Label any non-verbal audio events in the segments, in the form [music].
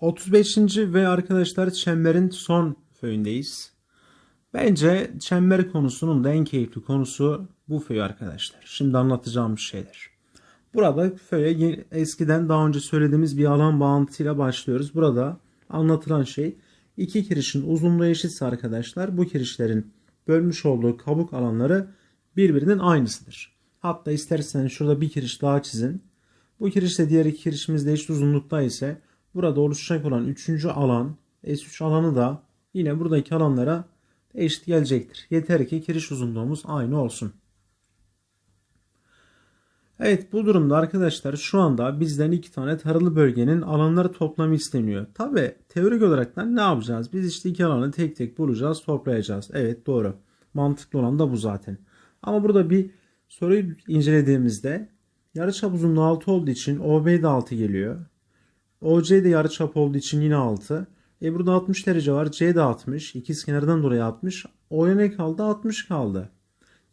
35. ve arkadaşlar çemberin son föyündeyiz. Bence çember konusunun da en keyifli konusu bu föy arkadaşlar. Şimdi anlatacağım şeyler. Burada föye ye- eskiden daha önce söylediğimiz bir alan bağıntısıyla başlıyoruz. Burada anlatılan şey iki kirişin uzunluğu eşitse arkadaşlar bu kirişlerin bölmüş olduğu kabuk alanları birbirinin aynısıdır. Hatta isterseniz şurada bir kiriş daha çizin. Bu kirişle diğer iki kirişimiz de eşit uzunlukta ise burada oluşacak olan üçüncü alan S3 alanı da yine buradaki alanlara eşit gelecektir. Yeter ki kiriş uzunluğumuz aynı olsun. Evet bu durumda arkadaşlar şu anda bizden iki tane taralı bölgenin alanları toplamı isteniyor. Tabi teorik olarak da ne yapacağız? Biz işte iki alanı tek tek bulacağız, toplayacağız. Evet doğru. Mantıklı olan da bu zaten. Ama burada bir soruyu incelediğimizde yarıçap uzunluğu 6 olduğu için OB de 6 geliyor. OC de yarıçap olduğu için yine 6. E burada 60 derece var. C de 60. İkiz kenardan dolayı 60. O'ya ne kaldı? 60 kaldı.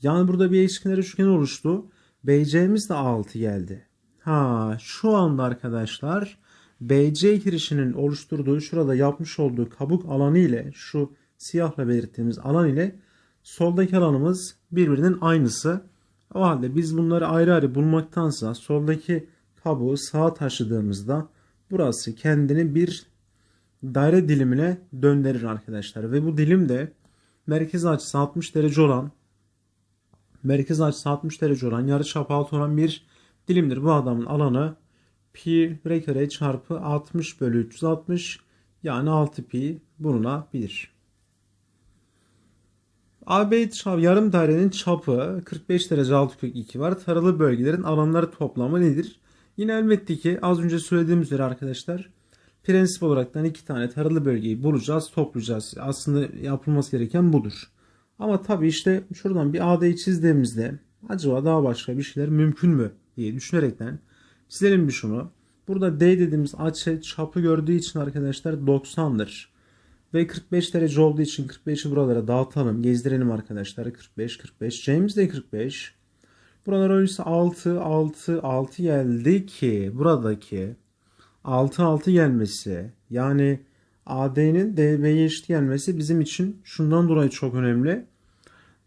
Yani burada bir eşkenar üçgen oluştu. BC'miz de 6 geldi. Ha şu anda arkadaşlar BC kirişinin oluşturduğu şurada yapmış olduğu kabuk alanı ile şu siyahla belirttiğimiz alan ile soldaki alanımız birbirinin aynısı. O halde biz bunları ayrı ayrı bulmaktansa soldaki kabuğu sağa taşıdığımızda burası kendini bir daire dilimine döndürür arkadaşlar. Ve bu dilim de merkez açısı 60 derece olan merkez açısı 60 derece olan yarıçap altı olan bir dilimdir. Bu adamın alanı pi r kare çarpı 60 bölü 360 yani 6 pi bulunabilir. AB çap, yarım dairenin çapı 45 derece 6 kök 2 var. Taralı bölgelerin alanları toplamı nedir? Yine elbette ki az önce söylediğimiz üzere arkadaşlar prensip olaraktan iki tane taralı bölgeyi bulacağız, toplayacağız. Aslında yapılması gereken budur. Ama tabii işte şuradan bir AD'yi çizdiğimizde acaba daha başka bir şeyler mümkün mü diye düşünerekten çizelim bir şunu. Burada D dediğimiz açı çapı gördüğü için arkadaşlar 90'dır. Ve 45 derece olduğu için 45'i buralara dağıtalım. Gezdirelim arkadaşlar. 45, 45. C'miz de 45. Buralar öyleyse 6, 6, 6 geldi ki buradaki 6, 6 gelmesi yani AD'nin DB'ye eşit gelmesi bizim için şundan dolayı çok önemli.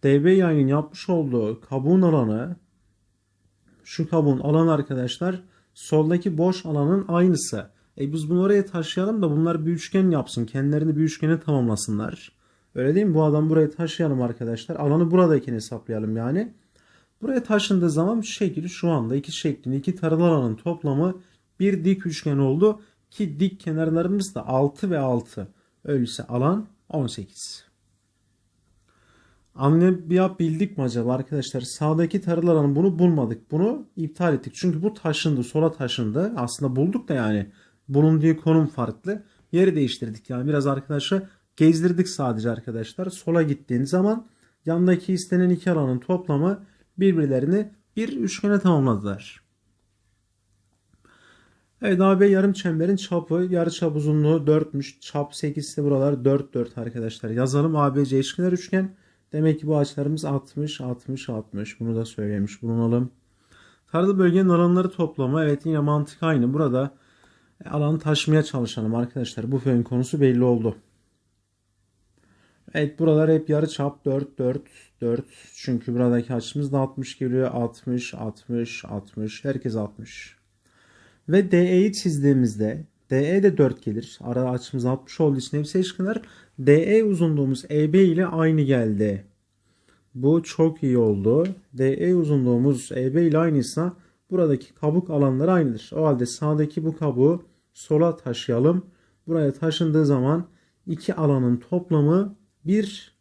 DB yayının yapmış olduğu kabuğun alanı şu kabuğun alanı arkadaşlar soldaki boş alanın aynısı. E biz bunu oraya taşıyalım da bunlar bir üçgen yapsın. Kendilerini bir üçgene tamamlasınlar. Öyle değil mi? Bu adam buraya taşıyalım arkadaşlar. Alanı buradakini hesaplayalım yani. Buraya taşındığı zaman şekli şu anda iki şeklin iki taralı alanın toplamı bir dik üçgen oldu. Ki dik kenarlarımız da 6 ve 6. Öyleyse alan 18. Anlayabildik mi acaba arkadaşlar? Sağdaki taralı alanı bunu bulmadık. Bunu iptal ettik. Çünkü bu taşındı. Sola taşındı. Aslında bulduk da yani. Bulunduğu konum farklı. Yeri değiştirdik. Yani biraz arkadaşlar gezdirdik sadece arkadaşlar. Sola gittiğiniz zaman yandaki istenen iki alanın toplamı birbirlerini bir üçgene tamamladılar. Evet AB yarım çemberin çapı yarıçap uzunluğu 4'müş. Çap 8 ise buralar 4 4 arkadaşlar. Yazalım ABC eşkenar üçgen. Demek ki bu açılarımız 60 60 60. Bunu da söylemiş bulunalım. Taralı bölgenin alanları toplamı evet yine mantık aynı. Burada alanı taşımaya çalışalım arkadaşlar. Bu fön konusu belli oldu. Evet buralar hep yarı çap 4 4 4. Çünkü buradaki açımız da 60 geliyor. 60 60 60. Herkes 60. Ve DE'yi çizdiğimizde DE de 4 gelir. Ara açımız 60 olduğu için hepsi eşkenar. DE uzunluğumuz EB ile aynı geldi. Bu çok iyi oldu. DE uzunluğumuz EB ile aynıysa buradaki kabuk alanları aynıdır. O halde sağdaki bu kabuğu sola taşıyalım. Buraya taşındığı zaman iki alanın toplamı bir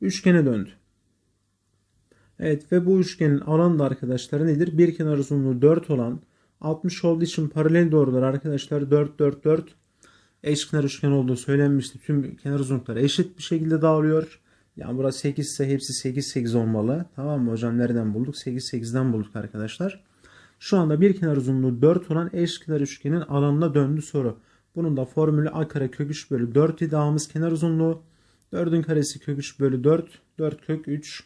üçgene döndü. Evet ve bu üçgenin alanı da arkadaşlar nedir? Bir kenar uzunluğu 4 olan 60 olduğu için paralel doğrular arkadaşlar 4 4 4 eşkenar üçgen olduğu söylenmişti. Tüm kenar uzunlukları eşit bir şekilde dağılıyor. Yani burası 8 ise hepsi 8 8 olmalı. Tamam mı hocam? Nereden bulduk? 8 8'den bulduk arkadaşlar. Şu anda bir kenar uzunluğu 4 olan eşkenar üçgenin alanına döndü soru. Bunun da formülü a kare kök 3 bölü 4 iddiamız kenar uzunluğu. 4'ün karesi kök 3 bölü 4. 4 kök 3.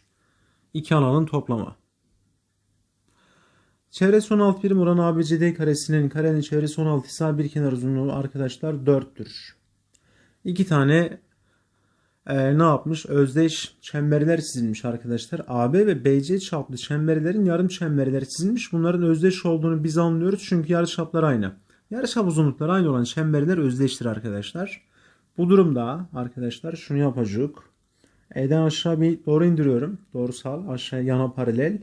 2 alanın toplamı. Çevresi 16 birim olan ABCD karesinin karenin çevresi 16 ise bir kenar uzunluğu arkadaşlar 4'tür. İki tane e, ne yapmış? Özdeş çemberler çizilmiş arkadaşlar. AB ve BC çaplı çemberlerin yarım çemberleri çizilmiş. Bunların özdeş olduğunu biz anlıyoruz çünkü yarıçaplar aynı. Yarıçap uzunlukları aynı olan çemberler özdeştir arkadaşlar. Bu durumda arkadaşlar şunu yapacak. E'den aşağı bir doğru indiriyorum. Doğrusal aşağı yana paralel.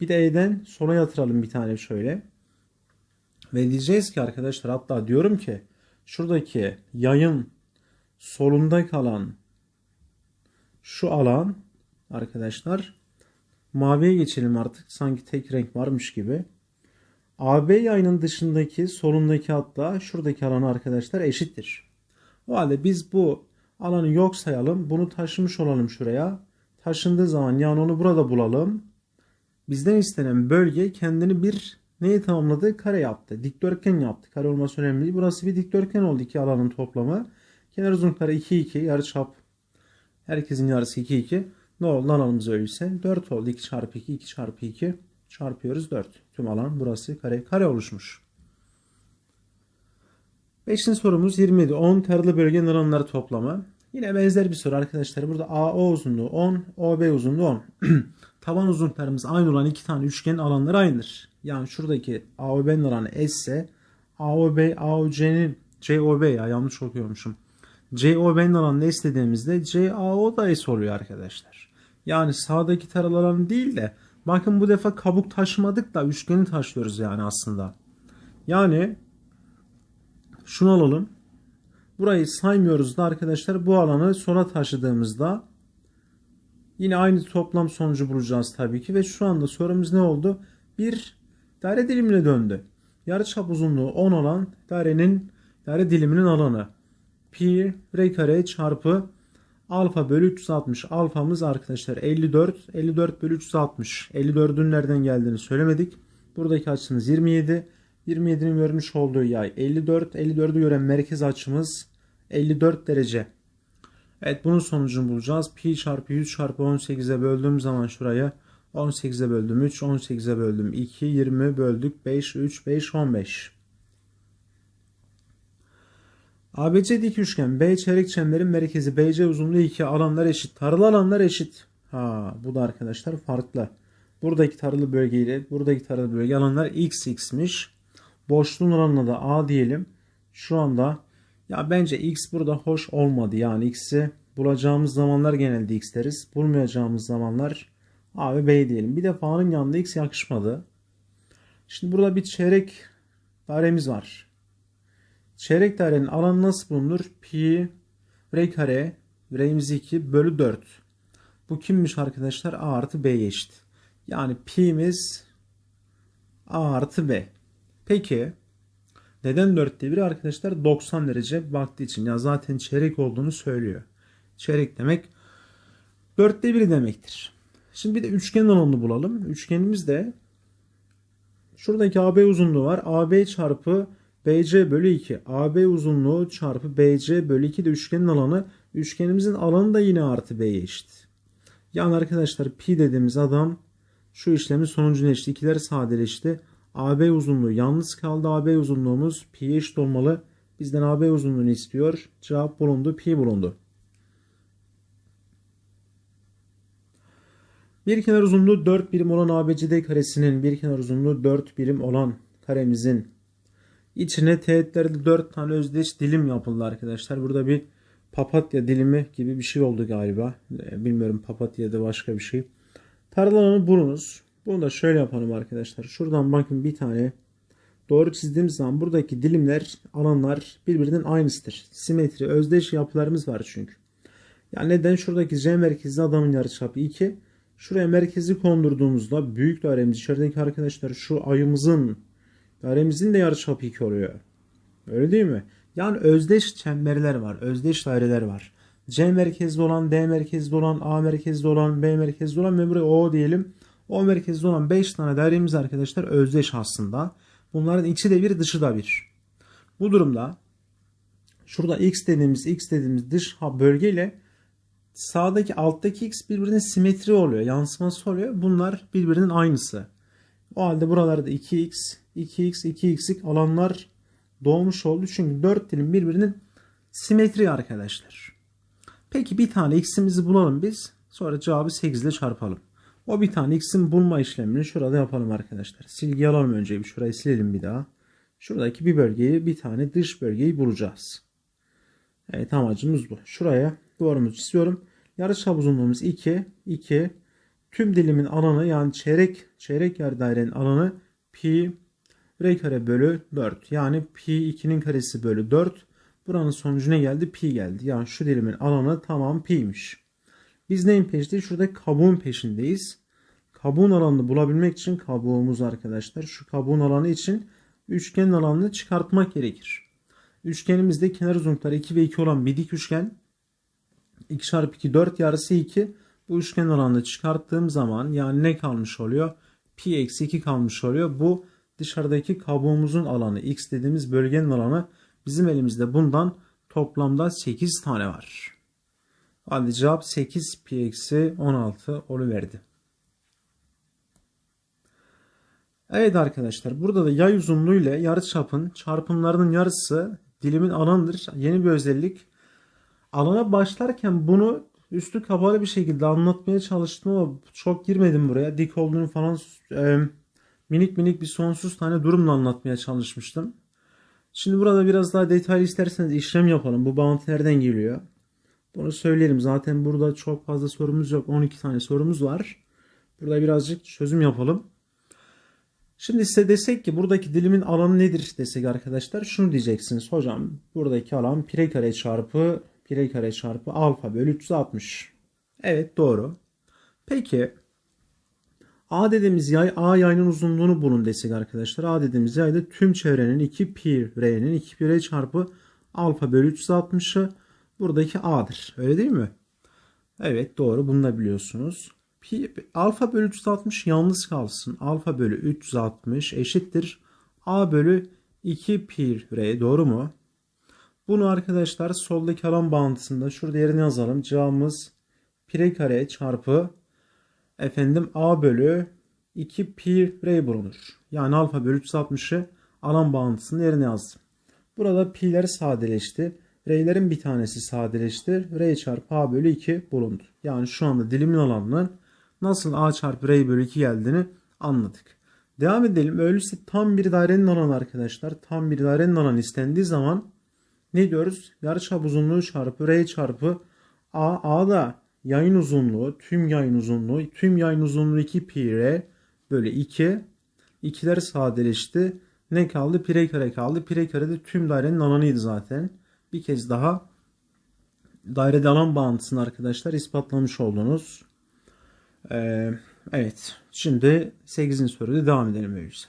Bir de E'den sola yatıralım bir tane şöyle. Ve diyeceğiz ki arkadaşlar hatta diyorum ki şuradaki yayın solunda kalan şu alan arkadaşlar maviye geçelim artık sanki tek renk varmış gibi. AB yayının dışındaki solundaki hatta şuradaki alan arkadaşlar eşittir. O halde biz bu alanı yok sayalım. Bunu taşımış olalım şuraya. Taşındığı zaman yani onu burada bulalım. Bizden istenen bölge kendini bir neyi tamamladı? Kare yaptı. Dikdörtgen yaptı. Kare olması önemli değil. Burası bir dikdörtgen oldu iki alanın toplamı. Kenar uzunlukları 2 2. Yarıçap herkesin yarısı 2 2. Ne oldu alanımız öyleyse? 4 oldu. 2 çarpı 2 2 çarpı 2 çarpıyoruz 4. Tüm alan burası kare. Kare oluşmuş. Beşinci sorumuz 27. 10 taralı bölgenin alanları toplamı. Yine benzer bir soru arkadaşlar. Burada AO uzunluğu 10, OB uzunluğu 10. [clears throat] Taban uzunluklarımız aynı olan iki tane üçgenin alanları aynıdır. Yani şuradaki AOB'nin alanı S ise AOB, AOC'nin COB ya yanlış okuyormuşum. COB'nin alanını S dediğimizde CAO da S oluyor arkadaşlar. Yani sağdaki taralı alanı değil de bakın bu defa kabuk taşımadık da üçgeni taşıyoruz yani aslında. Yani şunu alalım. Burayı saymıyoruz da arkadaşlar bu alanı sola taşıdığımızda yine aynı toplam sonucu bulacağız tabii ki ve şu anda sorumuz ne oldu? Bir daire dilimine döndü. Yarıçap uzunluğu 10 olan dairenin daire diliminin alanı pi r kare çarpı alfa bölü 360 alfamız arkadaşlar 54 54 bölü 360 54'ün nereden geldiğini söylemedik. Buradaki açımız 27 27'nin görmüş olduğu yay 54 54'ü gören merkez açımız 54 derece. Evet bunun sonucunu bulacağız. Pi çarpı 100 çarpı 18'e böldüğüm zaman şuraya 18'e böldüm 3, 18'e böldüm 2, 20 böldük 5, 3, 5, 15. ABC dik üçgen B çeyrek çemberin merkezi BC uzunluğu 2 alanlar eşit. Taralı alanlar eşit. Ha bu da arkadaşlar farklı. Buradaki taralı bölgeyle buradaki taralı bölge alanlar x x'miş. Boşluğun alanına da A diyelim. Şu anda ya bence x burada hoş olmadı. Yani x'i bulacağımız zamanlar genelde x deriz. Bulmayacağımız zamanlar A ve B diyelim. Bir de A'nın yanında x yakışmadı. Şimdi burada bir çeyrek dairemiz var. Çeyrek dairenin alanı nasıl bulunur? Pi r kare r'miz 2 bölü 4. Bu kimmiş arkadaşlar? A artı B'ye eşit. Yani pi'miz A artı B. Peki neden 4'te 1 arkadaşlar 90 derece baktığı için ya zaten çeyrek olduğunu söylüyor. Çeyrek demek 4'te 1 demektir. Şimdi bir de üçgen alanını bulalım. Üçgenimiz de şuradaki AB uzunluğu var. AB çarpı BC bölü 2. AB uzunluğu çarpı BC bölü 2 de üçgenin alanı. Üçgenimizin alanı da yine artı B'ye eşit. Yani arkadaşlar pi dediğimiz adam şu işlemin sonucunu eşit. İkiler sadeleşti. AB uzunluğu yalnız kaldı. AB uzunluğumuz pi eşit olmalı. Bizden AB uzunluğunu istiyor. Cevap bulundu. Pi bulundu. Bir kenar uzunluğu 4 birim olan ABCD karesinin bir kenar uzunluğu 4 birim olan karemizin içine teğetlerde 4 tane özdeş dilim yapıldı arkadaşlar. Burada bir papatya dilimi gibi bir şey oldu galiba. Bilmiyorum papatya ya da başka bir şey. Taralanı bulunuz. Bunu da şöyle yapalım arkadaşlar. Şuradan bakın bir tane doğru çizdiğimiz zaman buradaki dilimler, alanlar birbirinin aynısıdır. Simetri, özdeş yapılarımız var çünkü. Yani neden? Şuradaki C merkezli adamın yarıçapı 2. Şuraya merkezi kondurduğumuzda büyük dairemiz içerideki arkadaşlar şu ayımızın dairemizin de yarıçapı 2 oluyor. Öyle değil mi? Yani özdeş çemberler var. Özdeş daireler var. C merkezli olan, D merkezli olan, A merkezli olan, B merkezli olan ve buraya O diyelim. O merkezli olan 5 tane dairemiz arkadaşlar özdeş aslında. Bunların içi de bir dışı da bir. Bu durumda şurada x dediğimiz x dediğimiz dış bölgeyle sağdaki alttaki x birbirine simetri oluyor. Yansıması oluyor. Bunlar birbirinin aynısı. O halde buralarda 2x, 2x, 2x'lik alanlar doğmuş oldu. Çünkü 4 dilim birbirinin simetri arkadaşlar. Peki bir tane x'imizi bulalım biz. Sonra cevabı 8 ile çarpalım. O bir tane x'in bulma işlemini şurada yapalım arkadaşlar. Silgi alalım önce bir şurayı silelim bir daha. Şuradaki bir bölgeyi bir tane dış bölgeyi bulacağız. Evet amacımız bu. Şuraya duvarımızı çiziyorum. Yarıçap uzunluğumuz 2. 2. Tüm dilimin alanı yani çeyrek çeyrek yer dairenin alanı pi r kare bölü 4. Yani pi 2'nin karesi bölü 4. Buranın sonucu ne geldi? Pi geldi. Yani şu dilimin alanı tamam pi'ymiş. Biz neyin peşindeyiz? Şurada kabuğun peşindeyiz. Kabuğun alanını bulabilmek için kabuğumuz arkadaşlar. Şu kabuğun alanı için üçgenin alanını çıkartmak gerekir. Üçgenimizde kenar uzunlukları 2 ve 2 olan bir dik üçgen. 2 çarpı 2 4 yarısı 2. Bu üçgen alanını çıkarttığım zaman yani ne kalmış oluyor? Pi eksi 2 kalmış oluyor. Bu dışarıdaki kabuğumuzun alanı x dediğimiz bölgenin alanı bizim elimizde bundan toplamda 8 tane var. Hadi cevap 8 pi eksi 16 oluverdi. Evet arkadaşlar burada da yay uzunluğu ile yarıçapın çarpımlarının yarısı dilimin alanıdır. Yeni bir özellik. Alana başlarken bunu üstü kapalı bir şekilde anlatmaya çalıştım ama çok girmedim buraya. Dik olduğunu falan e, minik minik bir sonsuz tane durumla anlatmaya çalışmıştım. Şimdi burada biraz daha detaylı isterseniz işlem yapalım. Bu bağıntı nereden geliyor? Bunu söyleyelim. Zaten burada çok fazla sorumuz yok. 12 tane sorumuz var. Burada birazcık çözüm yapalım. Şimdi size desek ki buradaki dilimin alanı nedir desek arkadaşlar. Şunu diyeceksiniz. Hocam buradaki alan pi kare çarpı pi kare çarpı alfa bölü 360. Evet doğru. Peki A dediğimiz yay A yayının uzunluğunu bulun desek arkadaşlar. A dediğimiz yayda tüm çevrenin 2 pi r'nin 2 pi r çarpı alfa bölü 360'ı buradaki A'dır. Öyle değil mi? Evet doğru bunu da biliyorsunuz. Pi, alfa bölü 360 yalnız kalsın. Alfa bölü 360 eşittir. A bölü 2 pi r doğru mu? Bunu arkadaşlar soldaki alan bağıntısında şurada yerine yazalım. Cevabımız pi kare çarpı efendim a bölü 2 pi r bulunur. Yani alfa bölü 360'ı alan bağıntısının yerine yazdım. Burada pi'ler sadeleşti. R'lerin bir tanesi sadeleşti. R çarpı a bölü 2 bulundu. Yani şu anda dilimin alanının nasıl a çarpı r bölü 2 geldiğini anladık. Devam edelim. Öyleyse tam bir dairenin alanı arkadaşlar. Tam bir dairenin alanı istendiği zaman ne diyoruz? Yarıçap uzunluğu çarpı r çarpı a. A da yayın uzunluğu, tüm yayın uzunluğu, tüm yayın uzunluğu 2 pi r bölü 2. İkiler sadeleşti. Ne kaldı? Pi r kare kaldı. Pi r kare de tüm dairenin alanıydı zaten. Bir kez daha dairede alan bağıntısını arkadaşlar ispatlamış oldunuz. Ee, evet. Şimdi 8. soruda devam edelim öyleyse.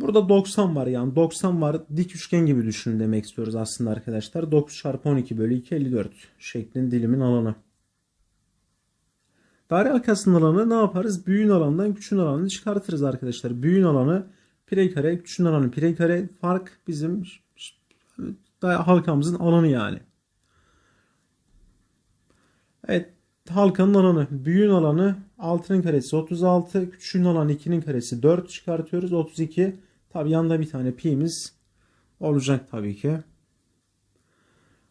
Burada 90 var yani 90 var dik üçgen gibi düşünün demek istiyoruz aslında arkadaşlar. 9 çarpı 12 bölü 2 54 şeklinde dilimin alanı. Daire halkasının alanı ne yaparız? Büyüğün alanından küçüğün alanını çıkartırız arkadaşlar. Büyüğün alanı pi kare, küçüğün alanı pi kare. Fark bizim halkamızın alanı yani. Evet halkanın alanı. Büyüğün alanı 6'nın karesi 36. Küçüğün alanı 2'nin karesi 4 çıkartıyoruz. 32. Tabi yanında bir tane pi'miz olacak tabii ki.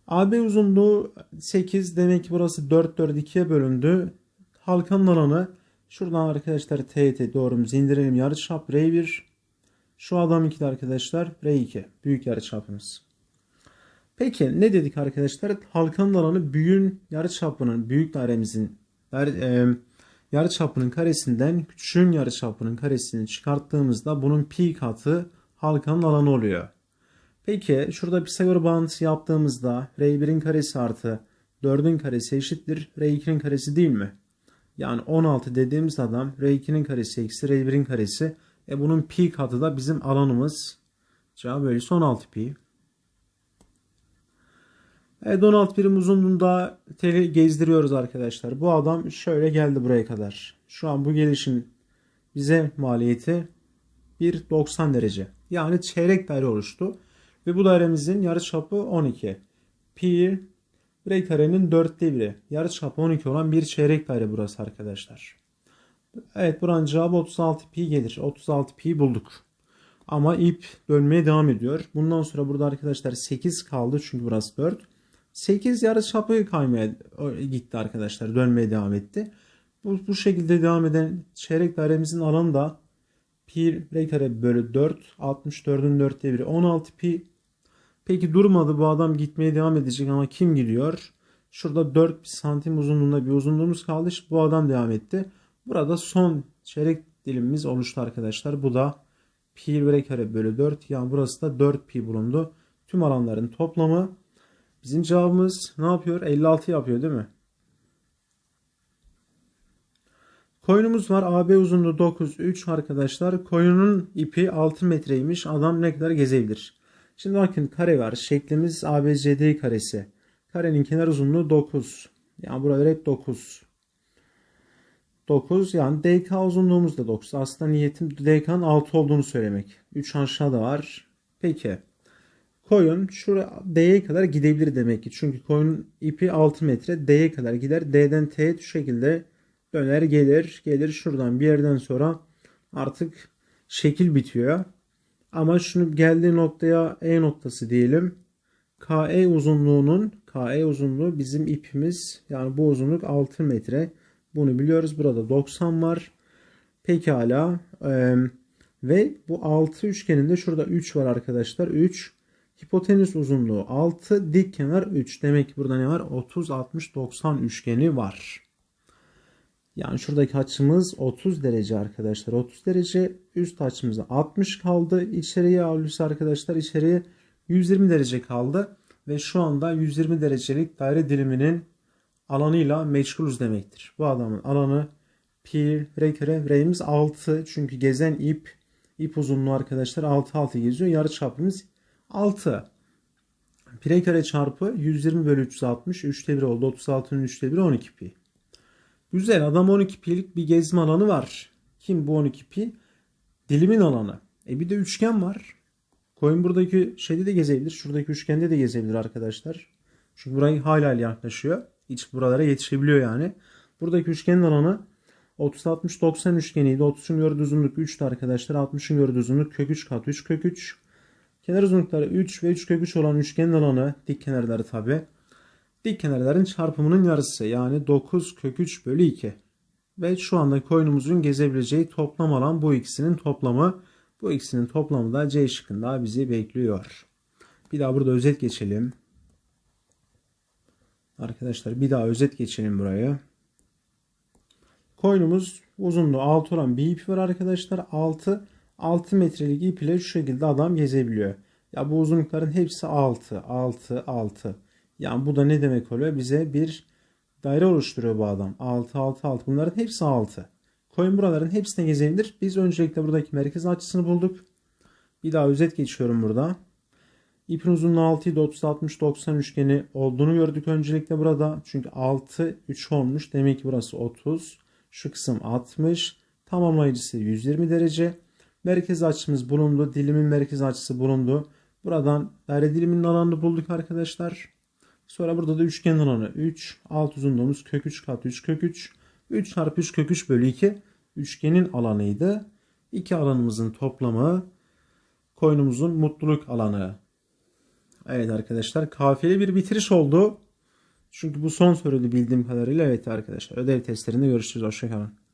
AB uzunluğu 8. Demek ki burası 4 4 2'ye bölündü. Halkanın alanı şuradan arkadaşlar TT doğrumuzu indirelim. Yarıçap R1. Şu adam 2 de arkadaşlar R2. Büyük yarıçapımız. Peki ne dedik arkadaşlar? Halkanın alanı büyüğün yarıçapının, büyük dairemizin e, yarıçapının karesinden küçüğün yarıçapının karesini çıkarttığımızda bunun pi katı halkanın alanı oluyor. Peki şurada Pisagor bağıntısı yaptığımızda R1'in karesi artı 4'ün karesi eşittir R2'nin karesi değil mi? Yani 16 dediğimiz adam R2'nin karesi eksi R1'in karesi. E bunun pi katı da bizim alanımız. Cevap öyleyse 16 pi. Evet 16 birim uzunluğunda teli gezdiriyoruz arkadaşlar. Bu adam şöyle geldi buraya kadar. Şu an bu gelişin bize maliyeti 1.90 derece. Yani çeyrek daire oluştu. Ve bu dairemizin yarıçapı 12. Pi r karenin 4'te 1'i. Yarıçapı 12 olan bir çeyrek daire burası arkadaşlar. Evet buranın cevabı 36 pi gelir. 36 pi bulduk. Ama ip bölmeye devam ediyor. Bundan sonra burada arkadaşlar 8 kaldı çünkü burası 4. 8 yarı çapı kaymaya gitti arkadaşlar. Dönmeye devam etti. Bu, bu şekilde devam eden çeyrek dairemizin alanı da pi r kare bölü 4. 64'ün 4'te biri 16 pi. Peki durmadı bu adam gitmeye devam edecek ama kim gidiyor? Şurada 4 santim uzunluğunda bir uzunluğumuz kaldı. İşte bu adam devam etti. Burada son çeyrek dilimimiz oluştu arkadaşlar. Bu da pi r kare bölü 4. Yani burası da 4 pi bulundu. Tüm alanların toplamı bizim cevabımız ne yapıyor? 56 yapıyor değil mi? Koyunumuz var. AB uzunluğu 9, 3 arkadaşlar. Koyunun ipi 6 metreymiş. Adam ne kadar gezebilir? Şimdi bakın kare var. Şeklimiz ABCD karesi. Karenin kenar uzunluğu 9. Yani buralar hep 9. 9 yani DK uzunluğumuz da 9. Aslında niyetim DK'nın 6 olduğunu söylemek. 3 aşağıda var. Peki. Koyun şuraya D'ye kadar gidebilir demek ki. Çünkü koyunun ipi 6 metre. D'ye kadar gider. D'den T'ye şu şekilde döner gelir. Gelir şuradan bir yerden sonra artık şekil bitiyor. Ama şunu geldiği noktaya E noktası diyelim. KE uzunluğunun KE uzunluğu bizim ipimiz. Yani bu uzunluk 6 metre. Bunu biliyoruz. Burada 90 var. Pekala. Ee, ve bu 6 üçgeninde şurada 3 var arkadaşlar. 3. Hipotenüs uzunluğu 6. Dik kenar 3. Demek ki burada ne var? 30, 60, 90 üçgeni var. Yani şuradaki açımız 30 derece arkadaşlar. 30 derece. Üst açımız 60 kaldı. İçeriye avlusu arkadaşlar. içeriye 120 derece kaldı. Ve şu anda 120 derecelik daire diliminin alanıyla meşgulüz demektir. Bu adamın alanı pi r kare r'imiz 6 çünkü gezen ip ip uzunluğu arkadaşlar 6 6 geziyor. Yarı çapımız 6. Pi kare çarpı 120 bölü 360 3'te 1 oldu. 36'nın 3'te 1 12 pi. Güzel adam 12 pi'lik bir gezme alanı var. Kim bu 12 pi? Dilimin alanı. E bir de üçgen var. Koyun buradaki şeyde de gezebilir. Şuradaki üçgende de gezebilir arkadaşlar. Çünkü burayı hala yaklaşıyor. İç buralara yetişebiliyor yani. Buradaki üçgenin alanı 30 60 90 üçgeniydi. 30'un gördüğü uzunluk 3'tü arkadaşlar. 60'ın gördüğü uzunluk kök 3 kat 3 kök 3. Kenar uzunlukları 3 ve 3 kök 3 olan üçgenin alanı dik kenarları tabi. Dik kenarların çarpımının yarısı yani 9 kök 3 bölü 2. Ve şu anda koyunumuzun gezebileceği toplam alan bu ikisinin toplamı. Bu ikisinin toplamı da C şıkkında bizi bekliyor. Bir daha burada özet geçelim. Arkadaşlar bir daha özet geçelim buraya. Koyunumuz uzunluğu 6 olan bir ip var arkadaşlar. 6 6 metrelik ip ile şu şekilde adam gezebiliyor. Ya bu uzunlukların hepsi 6 6 6. Yani bu da ne demek oluyor? Bize bir daire oluşturuyor bu adam. 6 6 6. Bunların hepsi 6. Koyun buraların hepsine gezebilir. Biz öncelikle buradaki merkez açısını bulduk. Bir daha özet geçiyorum burada. İpin uzunluğu 6 idi 30 60 90 üçgeni olduğunu gördük öncelikle burada. Çünkü 6 3 olmuş. Demek ki burası 30. Şu kısım 60. Tamamlayıcısı 120 derece. Merkez açımız bulundu. Dilimin merkez açısı bulundu. Buradan daire diliminin alanını bulduk arkadaşlar. Sonra burada da üçgen alanı 3. Alt uzunluğumuz kök 3 kat 3 kök 3. 3 çarpı 3 kök 3 bölü 2 üçgenin alanıydı. İki alanımızın toplamı koyunumuzun mutluluk alanı. Evet arkadaşlar kafiyeli bir bitiriş oldu. Çünkü bu son soruydu bildiğim kadarıyla. Evet arkadaşlar ödev testlerinde görüşürüz. Hoşçakalın.